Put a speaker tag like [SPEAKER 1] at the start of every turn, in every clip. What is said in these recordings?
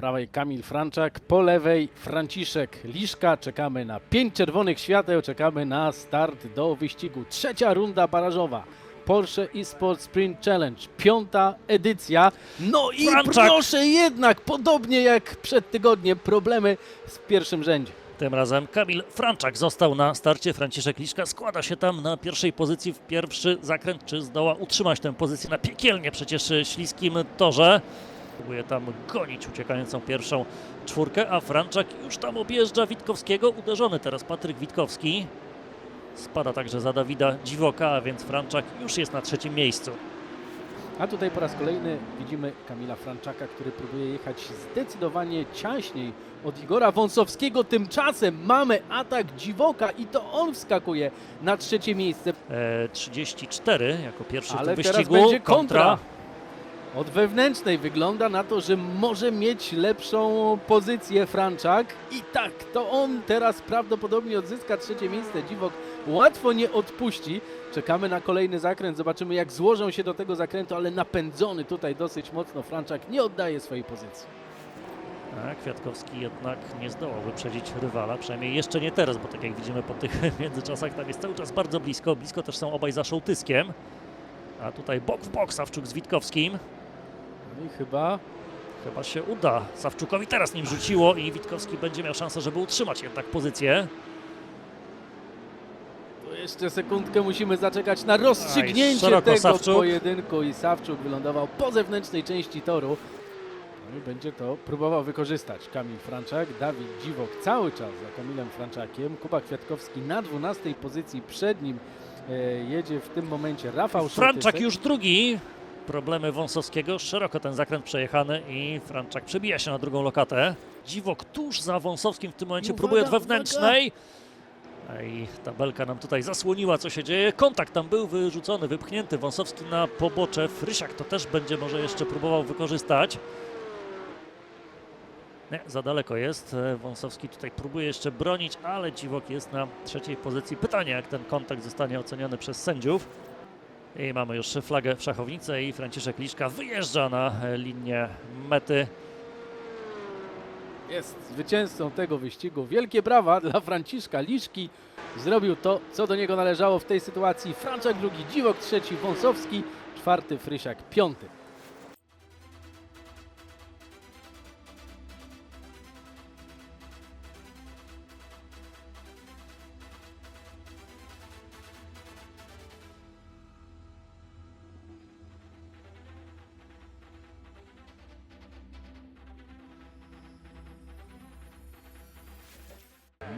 [SPEAKER 1] Po prawej Kamil Franczak, po lewej Franciszek Liszka. Czekamy na pięć czerwonych świateł, czekamy na start do wyścigu. Trzecia runda barażowa. Porsche eSport Sprint Challenge, piąta edycja. No i
[SPEAKER 2] Franczak.
[SPEAKER 1] proszę jednak, podobnie jak przed tygodniem, problemy w pierwszym rzędzie.
[SPEAKER 2] Tym razem Kamil Franczak został na starcie. Franciszek Liszka składa się tam na pierwszej pozycji w pierwszy zakręt. Czy zdoła utrzymać tę pozycję na piekielnie przecież śliskim torze? Próbuje tam gonić uciekającą pierwszą czwórkę, a Franczak już tam objeżdża Witkowskiego. Uderzony teraz Patryk Witkowski. Spada także za Dawida Dziwoka, a więc Franczak już jest na trzecim miejscu.
[SPEAKER 1] A tutaj po raz kolejny widzimy Kamila Franczaka, który próbuje jechać zdecydowanie ciaśniej od Igora Wąsowskiego. Tymczasem mamy atak Dziwoka i to on wskakuje na trzecie miejsce.
[SPEAKER 2] E, 34 jako pierwszy
[SPEAKER 1] Ale
[SPEAKER 2] w tym
[SPEAKER 1] teraz
[SPEAKER 2] wyścigu.
[SPEAKER 1] będzie kontra. Od wewnętrznej wygląda na to, że może mieć lepszą pozycję Franczak i tak, to on teraz prawdopodobnie odzyska trzecie miejsce. Dziwok łatwo nie odpuści. Czekamy na kolejny zakręt, zobaczymy jak złożą się do tego zakrętu, ale napędzony tutaj dosyć mocno Franczak nie oddaje swojej pozycji.
[SPEAKER 2] A Kwiatkowski jednak nie zdołał wyprzedzić rywala, przynajmniej jeszcze nie teraz, bo tak jak widzimy po tych międzyczasach tam jest cały czas bardzo blisko. Blisko też są obaj za Szołtyskiem. A tutaj bok w bok Sawczuk z Witkowskim.
[SPEAKER 1] No i chyba
[SPEAKER 2] Chyba się uda. Sawczukowi teraz nim rzuciło i Witkowski będzie miał szansę, żeby utrzymać jednak pozycję.
[SPEAKER 1] Jeszcze sekundkę musimy zaczekać na rozstrzygnięcie
[SPEAKER 2] szeroko
[SPEAKER 1] tego
[SPEAKER 2] Sawczuk.
[SPEAKER 1] pojedynku i Sawczuk wylądował po zewnętrznej części toru. No i będzie to próbował wykorzystać Kamil Franczak, Dawid Dziwok cały czas za Kamilem Franczakiem, Kuba Kwiatkowski na 12 pozycji przed nim e, jedzie w tym momencie Rafał
[SPEAKER 2] Franczak już drugi. Problemy Wąsowskiego. Szeroko ten zakręt przejechany i Franczak przebija się na drugą lokatę. Dziwok tuż za Wąsowskim w tym momencie
[SPEAKER 1] Uwaga,
[SPEAKER 2] próbuje od wewnętrznej. I tabelka nam tutaj zasłoniła, co się dzieje. Kontakt tam był wyrzucony, wypchnięty. Wąsowski na pobocze. Frysiak to też będzie może jeszcze próbował wykorzystać. Nie, za daleko jest. Wąsowski tutaj próbuje jeszcze bronić, ale Dziwok jest na trzeciej pozycji. Pytanie, jak ten kontakt zostanie oceniony przez sędziów. I mamy już flagę w szachownicę i Franciszek Liszka wyjeżdża na linię mety.
[SPEAKER 1] jest zwycięzcą tego wyścigu. Wielkie brawa dla Franciszka Liszki. Zrobił to, co do niego należało w tej sytuacji. Franczak drugi, Dziwok trzeci, Wąsowski czwarty, Frysiak piąty.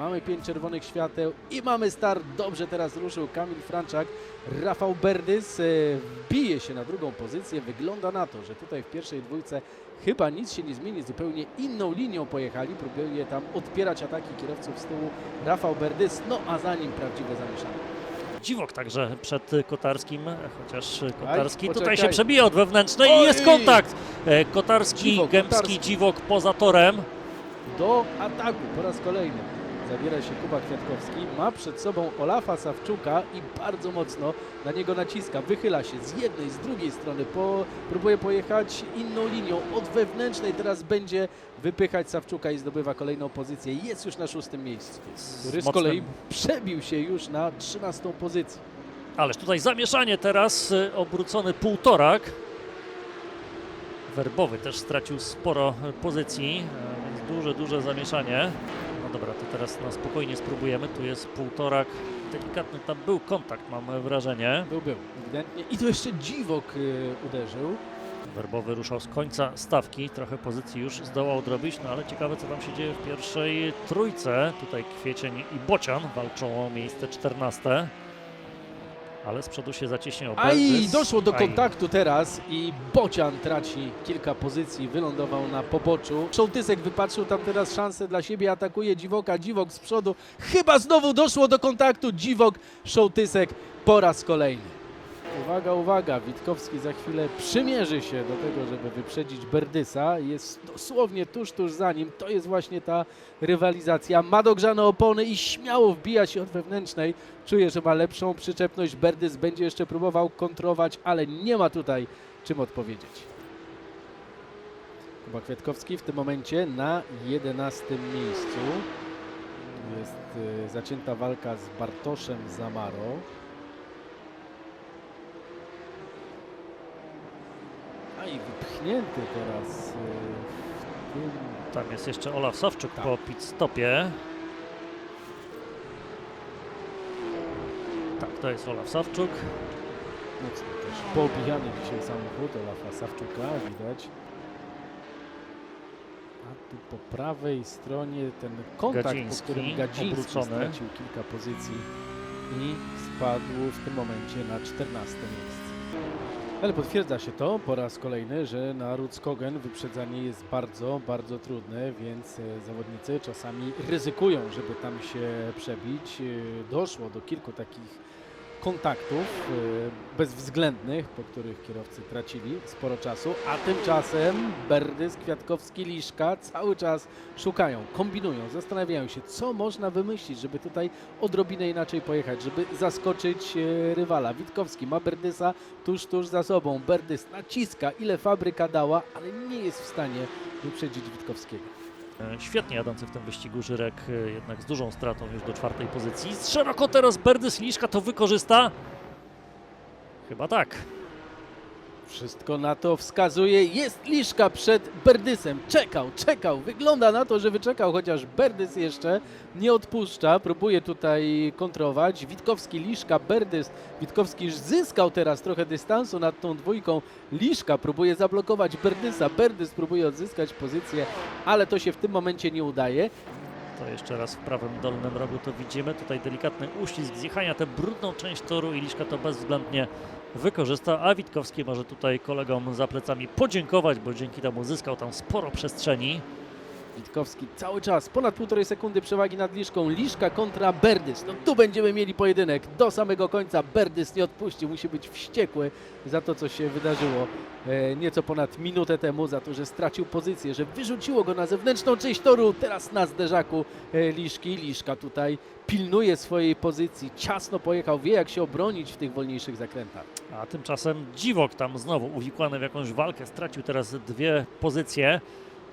[SPEAKER 1] Mamy pięć czerwonych świateł i mamy start. Dobrze teraz ruszył Kamil Franczak. Rafał Berdys e, bije się na drugą pozycję. Wygląda na to, że tutaj w pierwszej dwójce chyba nic się nie zmieni. Zupełnie inną linią pojechali. Próbuje tam odpierać ataki kierowców z tyłu Rafał Berdys. No a za nim prawdziwe zamieszanie.
[SPEAKER 2] Dziwok także przed Kotarskim, chociaż Kotarski tutaj
[SPEAKER 1] poczekaj.
[SPEAKER 2] się przebija od wewnętrznej i
[SPEAKER 1] Oj!
[SPEAKER 2] jest kontakt. E, Kotarski,
[SPEAKER 1] Dziwok,
[SPEAKER 2] Gębski,
[SPEAKER 1] Kotarski.
[SPEAKER 2] Dziwok poza torem.
[SPEAKER 1] Do ataku po raz kolejny. Zabiera się Kuba Kwiatkowski, ma przed sobą Olafa Sawczuka i bardzo mocno na niego naciska. Wychyla się z jednej, z drugiej strony, po, próbuje pojechać inną linią od wewnętrznej. Teraz będzie wypychać Sawczuka i zdobywa kolejną pozycję. Jest już na szóstym miejscu, który z
[SPEAKER 2] mocnym-
[SPEAKER 1] kolei przebił się już na trzynastą pozycję.
[SPEAKER 2] Ależ tutaj zamieszanie teraz, e, obrócony półtorak. Werbowy też stracił sporo e, pozycji, więc duże, duże zamieszanie. Dobra, to teraz na spokojnie spróbujemy. Tu jest półtorak, delikatny tam był kontakt, mam wrażenie.
[SPEAKER 1] Był, był, ewidentnie. I tu jeszcze Dziwok y, uderzył.
[SPEAKER 2] Werbowy ruszał z końca stawki, trochę pozycji już zdołał odrobić, no ale ciekawe co tam się dzieje w pierwszej trójce. Tutaj Kwiecień i Bocian walczą o miejsce 14. Ale z przodu się zacieśniał.
[SPEAKER 1] A i doszło do kontaktu teraz i Bocian traci kilka pozycji, wylądował na poboczu. Szołtysek wypatrzył tam teraz szansę dla siebie, atakuje Dziwoka, Dziwok z przodu. Chyba znowu doszło do kontaktu, Dziwok, Szołtysek po raz kolejny. Uwaga, uwaga, Witkowski za chwilę przymierzy się do tego, żeby wyprzedzić Berdysa. Jest dosłownie tuż, tuż za nim. To jest właśnie ta rywalizacja. Ma dogrzane opony i śmiało wbija się od wewnętrznej. Czuje, że ma lepszą przyczepność. Berdys będzie jeszcze próbował kontrować, ale nie ma tutaj czym odpowiedzieć. Kuba Kwiatkowski w tym momencie na 11 miejscu. Jest y, zacięta walka z Bartoszem Zamaro. I wypchnięty teraz y,
[SPEAKER 2] Tam jest jeszcze Olaf Sawczuk
[SPEAKER 1] Tak.
[SPEAKER 2] po pit stopie. Tak, to jest Olaf Sawczuk.
[SPEAKER 1] mocno też poobijany dzisiaj samochód Olafa Sawczuka, widać. A tu po prawej stronie ten kontakt,
[SPEAKER 2] Gadziński,
[SPEAKER 1] po którym Gadziński
[SPEAKER 2] obrócony.
[SPEAKER 1] stracił kilka pozycji i spadł w tym momencie na 14 miejsce. Ale potwierdza się to po raz kolejny, że na Rudskogen wyprzedzanie jest bardzo, bardzo trudne, więc e, zawodnicy czasami ryzykują, żeby tam się przebić. E, Doszło do kilku takich kontaktów e, bezwzględnych, po których kierowcy tracili sporo czasu, a tymczasem Berdys, Kwiatkowski, Liszka cały czas szukają, kombinują, zastanawiają się, co można wymyślić, żeby tutaj odrobinę inaczej pojechać, żeby zaskoczyć e, rywala. Witkowski ma Berdysa tuż, tuż za sobą. Berdys naciska, ile fabryka dała, ale nie jest w stanie wyprzedzić Witkowskiego.
[SPEAKER 2] E, Świetnie jadący w tym wyścigu Żyrek, e, jednak z dużą stratą już do czwartej pozycji. Szeroko teraz Berdys Liszka to wykorzysta. Chyba tak.
[SPEAKER 1] Wszystko na to wskazuje. Jest Liszka przed Berdysem. Czekał, czekał. Wygląda na to, że wyczekał, chociaż Berdys jeszcze nie odpuszcza. Próbuje tutaj kontrować. Witkowski, Liszka, Berdys. Witkowski już zyskał teraz trochę dystansu nad tą dwójką. Liszka próbuje zablokować Berdysa. Berdys próbuje odzyskać pozycję, ale to się w tym momencie nie udaje.
[SPEAKER 2] To jeszcze raz w prawym dolnym rogu to widzimy. Tutaj delikatny uścisk zjechania, tę brudną część toru i Liszka to bezwzględnie wykorzysta, a Witkowski może tutaj kolegom za plecami podziękować, bo dzięki temu zyskał tam sporo przestrzeni.
[SPEAKER 1] Witkowski cały czas, ponad półtorej sekundy przewagi nad Liszką. Liszka kontra Berdys. No tu będziemy mieli pojedynek do samego końca. Berdys nie odpuści, musi być wściekły za to, co się wydarzyło e, nieco ponad minutę temu, za to, że stracił pozycję, że wyrzuciło go na zewnętrzną część toru. Teraz na zderzaku e, Liszki. Liszka tutaj pilnuje swojej pozycji, ciasno pojechał, wie jak się obronić w tych wolniejszych zakrętach.
[SPEAKER 2] A tymczasem Dziwok tam znowu uwikłany w jakąś walkę, stracił teraz dwie pozycje,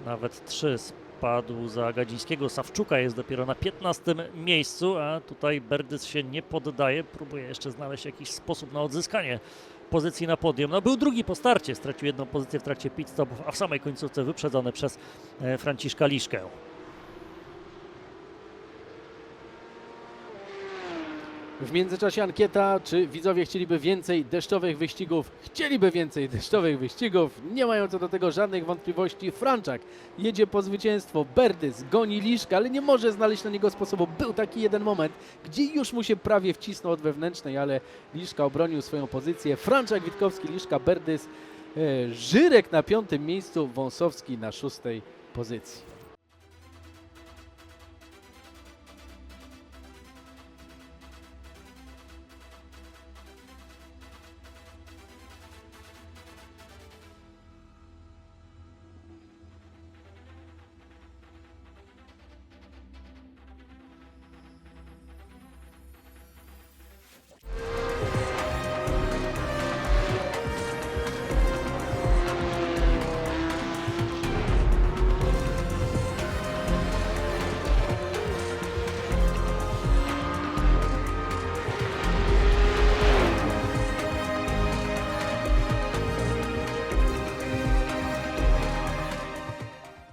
[SPEAKER 2] nawet trzy. Spadł za Gadzińskiego, Sawczuka jest dopiero na 15 miejscu, a tutaj Berdys się nie poddaje, próbuje jeszcze znaleźć jakiś sposób na odzyskanie pozycji na podium. No był drugi po starcie, stracił jedną pozycję w trakcie pit stopów, a w samej końcówce wyprzedzony przez e, Franciszka Liszkę.
[SPEAKER 1] W międzyczasie ankieta, czy widzowie chcieliby więcej deszczowych wyścigów? Chcieliby więcej deszczowych wyścigów, nie mają co do tego żadnych wątpliwości. Franczak jedzie po zwycięstwo, Berdys goni Liszka, ale nie może znaleźć na niego sposobu. Był taki jeden moment, gdzie już mu się prawie wcisnął od wewnętrznej, ale Liszka obronił swoją pozycję. Franczak, Witkowski, Liszka, Berdys, e, Żyrek na piątym miejscu, Wąsowski na szóstej pozycji.